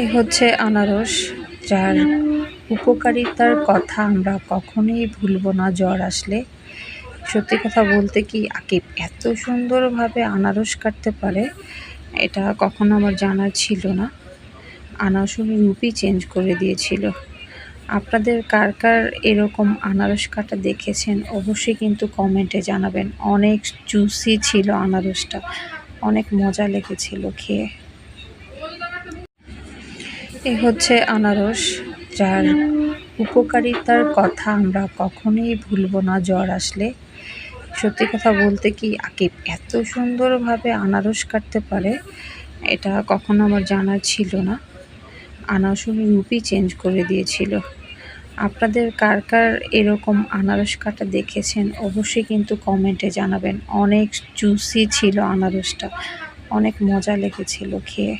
এ হচ্ছে আনারস, যার উপকারিতার কথা আমরা কখনোই ভুলব না। জ্বর আসলে সত্যি কথা বলতে কি আকিব এত সুন্দরভাবে আনারস কাটতে পারে, এটা কখনো আমার জানা ছিল না। আনারসের রূপই চেঞ্জ করে দিয়েছিল। আপনাদের কার কার এরকম আনারস কাটা দেখেছেন অবশ্যই কিন্তু কমেন্টে জানাবেন। অনেক জুসি ছিল আনারসটা, অনেক মজা লেগেছিল খেয়ে। এ হচ্ছে আনারস, যার উপকারিতার কথা আমরা কখনোই ভুলব না, জ্বর আসলে। সত্যি কথা বলতে কি, আকিব এত সুন্দরভাবে আনারস কাটতে পারে, এটা কখনো আমার জানা ছিল না। আনারসের রূপই চেঞ্জ করে দিয়েছিল। আপনাদের কার কার এরকম আনারস কাটা দেখেছেন, অবশ্যই কিন্তু কমেন্টে জানাবেন। অনেক জুসি ছিল আনারসটা, অনেক মজা লেগেছিল খেয়ে।